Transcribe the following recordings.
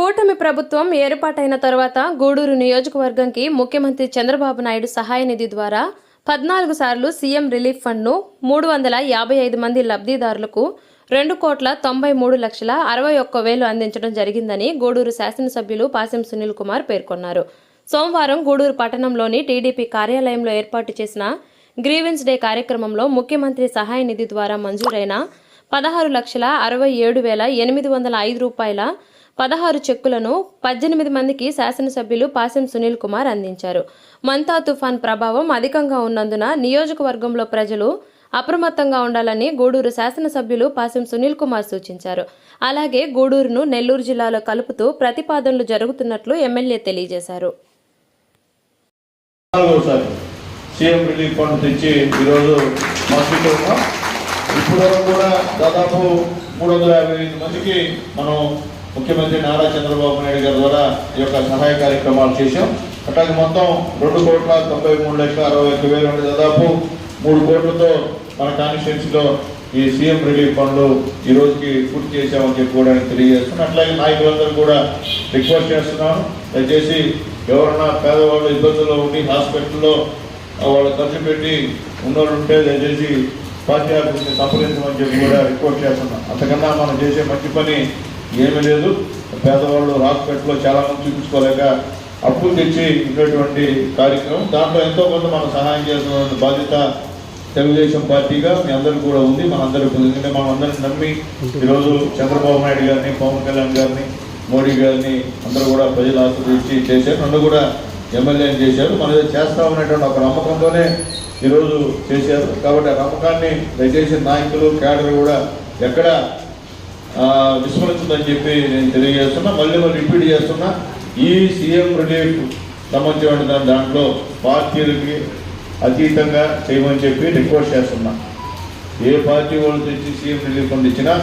కూటమి ప్రభుత్వం ఏర్పాటైన తర్వాత గూడూరు నియోజకవర్గంకి ముఖ్యమంత్రి చంద్రబాబు నాయుడు సహాయ నిధి ద్వారా పద్నాలుగు సార్లు సీఎం రిలీఫ్ ఫండ్ను మూడు వందల యాభై ఐదు మంది లబ్ధిదారులకు రెండు కోట్ల తొంభై మూడు లక్షల అరవై ఒక్క వేలు అందించడం జరిగిందని గూడూరు శాసనసభ్యులు పాసెం సునీల్ కుమార్ పేర్కొన్నారు. సోమవారం గూడూరు పట్టణంలోని టీడీపీ కార్యాలయంలో ఏర్పాటు చేసిన గ్రీవెన్స్ డే కార్యక్రమంలో ముఖ్యమంత్రి సహాయ నిధి ద్వారా మంజూరైన పదహారు లక్షల అరవై ఏడు వేల ఎనిమిది వందల ఐదు రూపాయల పదహారు చెక్కులను పద్దెనిమిది మందికి శాసనసభ్యులు పాసెం సునీల్ కుమార్ అందించారు. మంతా తుఫాన్ ప్రభావం అధికంగా ఉన్నందున నియోజకవర్గంలో ప్రజలు అప్రమత్తంగా ఉండాలని గూడూరు శాసనసభ్యులు పాసెం సునీల్ కుమార్ సూచించారు. అలాగే గూడూరును నెల్లూరు జిల్లాలో కలుపుతూ ప్రతిపాదనలు జరుగుతున్నట్లు ఎమ్మెల్యే తెలియజేశారు. సీఎం రిలీఫ్ ఫండ్ తెచ్చి ఈరోజు మసీదులో కూడా దాదాపు మూడు వందల యాభై ఐదు మందికి మనం ముఖ్యమంత్రి నారా చంద్రబాబు నాయుడు గారి ద్వారా ఈ యొక్క సహాయ కార్యక్రమాలు చేశాం. అట్లాగే మొత్తం రెండు కోట్ల తొంభై మూడు లక్షల అరవై ఒక్క వేలు అంటే దాదాపు మూడు కోట్లతో మన కాన్స్టిట్యున్సీలో ఈ సీఎం రిలీఫ్ ఫండ్ ఈ రోజుకి పూర్తి చేశామని చెప్పి కూడా నేను తెలియజేస్తున్నాను. అట్లాగే నాయకులందరూ కూడా రిక్వెస్ట్ చేస్తున్నాను. దయచేసి ఎవరన్నా పేదవాళ్ళు ఇబ్బందుల్లో ఉండి హాస్పిటల్లో వాళ్ళు ఖర్చు పెట్టి ఉన్నోళ్ళు ఉంటే దయచేసి పార్టీ ఆఫీస్ని సంప్రదించమని చెప్పి కూడా రిక్వెస్ట్ చేస్తున్నాం అంతకన్నా మనం చేసే మంచి పని ఏమీ లేదు. పేదవాళ్ళు హాస్పిటల్లో చాలా మంది చూపించుకోలేక అప్పులు తెచ్చి ఉండేటువంటి కార్యక్రమం. దాంట్లో ఎంతో కొంత మనం సహాయం చేస్తున్న బాధ్యత తెలుగుదేశం పార్టీగా మీ అందరికీ కూడా ఉంది. మనందరికీ ఉంది. ఎందుకంటే మనం అందరిని నమ్మి ఈరోజు చంద్రబాబు నాయుడు గారిని పవన్ కళ్యాణ్ గారిని మోడీ గారిని అందరూ కూడా ప్రజలు ఆశ్రయించి చేశారు. నన్ను కూడా ఎమ్మెల్యేని చేశారు. మనం చేస్తామనేటువంటి ఒక నమ్మకంతోనే ఈరోజు చేశారు. కాబట్టి ఆ నమ్మకాన్ని దయచేసి నాయకులు కేడర్ కూడా ఎక్కడ విస్మరించదని చెప్పి నేను తెలియజేస్తున్నా మళ్ళీ మళ్ళీ రిపీట్ చేస్తున్నా. ఈ సీఎం రిలీఫ్ సంబంధించిన దాని దాంట్లో పార్టీలకి అతీతంగా చేయమని చెప్పి రిక్వెస్ట్ చేస్తున్నా. ఏ పార్టీ వాళ్ళు తెచ్చి సీఎం రిలీఫ్ ఫండ్ ఇచ్చినా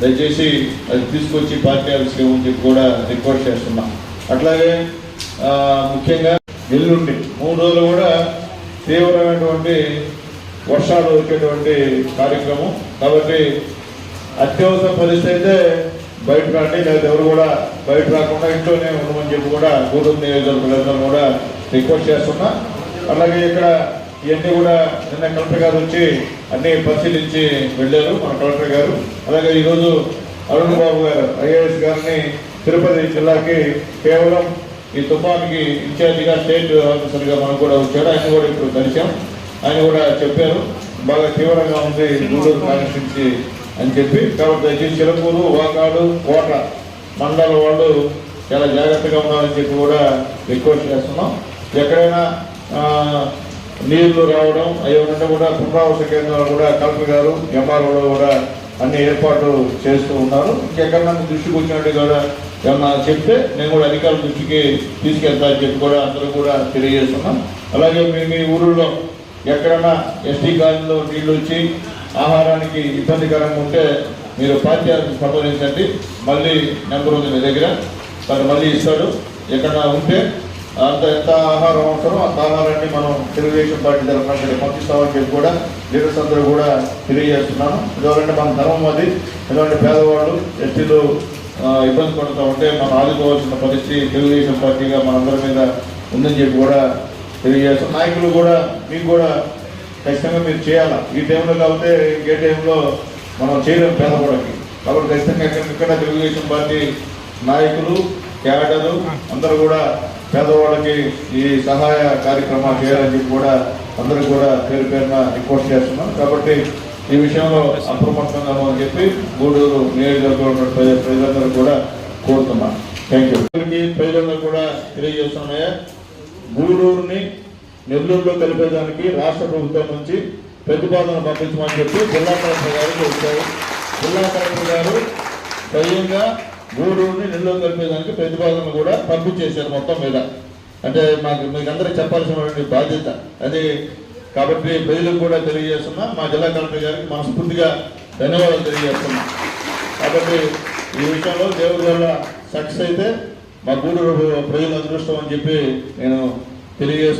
దయచేసి అది తీసుకొచ్చి పార్టీ ఆఫీస్కి ఇవ్వమని చెప్పి కూడా రిక్వెస్ట్ చేస్తున్నా. అట్లాగే ముఖ్యంగా ఎల్లుండి మూడు రోజులు కూడా తీవ్రమైనటువంటి వర్షాలు వచ్చేటువంటి కార్యక్రమం. కాబట్టి అత్యవసర పరిస్థితి అయితే బయట రండి లేదా ఎవరు కూడా బయట రాకుండా ఇంట్లోనే ఉండమని చెప్పి కూడా గూడూరు నియోజకవర్గంలో కూడా రిక్వెస్ట్ చేస్తున్నా. అలాగే ఇక్కడ ఇవన్నీ కూడా నిన్న కలెక్టర్ గారు వచ్చి అన్ని పరిశీలించి వెళ్ళారు మన కలెక్టర్ గారు. అలాగే ఈరోజు అరుణ్ బాబు గారు ఐఏఎస్ గారిని తిరుపతి జిల్లాకి కేవలం ఈ తుఫాన్కి ఇన్ఛార్జిగా స్టేట్ ఆఫీసర్గా మనకు కూడా వచ్చాడు ఆయన కూడా ఇప్పుడు కలిసాం ఆయన కూడా చెప్పారు. బాగా తీవ్రంగా ఉంది గూడూరు కాన్స్టిట్యున్సీ అని చెప్పి కాబట్టి దయచేసి చిలకూరు వాకాడు కోట మండల వాళ్ళు చాలా జాగ్రత్తగా ఉండాలని చెప్పి కూడా రిక్వెస్ట్ చేస్తున్నాం. ఎక్కడైనా నీళ్ళు రావడం అవి కూడా పునరావాస కేంద్రాలు కూడా కలెక్టర్ గారు ఎంఆర్ఓ కూడా అన్ని ఏర్పాట్లు చేస్తూ ఉన్నారు. ఇంకెక్కడన్నా దృష్టికి వచ్చినట్టు కూడా ఏమన్నా చెప్తే నేను కూడా అధికారుల దృష్టికి తీసుకెళ్తానని చెప్పి కూడా అందరూ కూడా తెలియజేస్తున్నాం. అలాగే మీ మీ ఊళ్ళో ఎక్కడన్నా ఎస్టీ కాలనీలో నీళ్ళు వచ్చి ఆహారానికి ఇబ్బందికరంగా ఉంటే మీరు పార్టీ ఆఫీస్ సంప్రదించండి. మళ్ళీ నెంబర్ ఉంది మీ దగ్గర. తను మళ్ళీ ఇస్తాడు. ఎక్కడన్నా ఉంటే అంత ఎంత ఆహారం అవసరం అంత ఆహారాన్ని మనం తెలుగుదేశం పార్టీ తరఫున పంపిస్తామని చెప్పి కూడా లీడర్స్ అందరూ కూడా తెలియజేస్తున్నాను ఎందుకంటే మన ధర్మం అది. ఎందుకంటే పేదవాళ్ళు ఎస్టీలు ఇబ్బంది పడుతూ ఉంటే మనం ఆదుకోవాల్సిన పరిస్థితి తెలుగుదేశం పార్టీగా మనందరి మీద ఉందని చెప్పి కూడా తెలియజేస్తాం నాయకులు కూడా మీకు కూడా ఖచ్చితంగా మీరు చేయాలి? ఈ టైంలో కాకపోతే ఇంకే టైంలో మనం చేయలేము పేదవాళ్ళకి. కాబట్టి ఖచ్చితంగా ఇక్కడ తెలుగుదేశం పార్టీ నాయకులు క్యాడరు అందరూ కూడా పేదవాళ్ళకి ఈ సహాయ కార్యక్రమాలు చేయాలని చెప్పి కూడా అందరూ కూడా పేరు పేరున రిపోర్ట్ చేస్తున్నాం. కాబట్టి ఈ విషయంలో అప్రమత్తంగా అని చెప్పి గూడూరు నియోజకవర్గంలో ప్రజలందరూ కూడా కోరుతున్నాం. థ్యాంక్ యూ ప్రజలందరూ కూడా తెలియజేస్తున్నాయా గూడూరుని నెల్లూరులో కలిపేదానికి రాష్ట్ర ప్రభుత్వం నుంచి ప్రతిపాదన పంపించమని చెప్పి జిల్లా కలెక్టర్ గారికి వచ్చారు జిల్లా కలెక్టర్ గారు స్వయంగా గూడూరుని నెల్లూరు కలిపేదానికి ప్రతిపాదన కూడా పంపించేశారు మొత్తం మీద. అంటే మాకు మీకు అందరికీ చెప్పాల్సినటువంటి బాధ్యత అది. కాబట్టి ప్రజలకు కూడా తెలియజేస్తున్నా. మా జిల్లా కలెక్టర్ గారికి మనస్ఫూర్తిగా ధన్యవాదాలు తెలియజేస్తున్నా. కాబట్టి ఈ విషయంలో దేవుడి వల్ల సక్సెస్ అయితే మా గూడూరు ప్రజల అదృష్టం అని చెప్పి నేను తెలియజేస్తున్నాను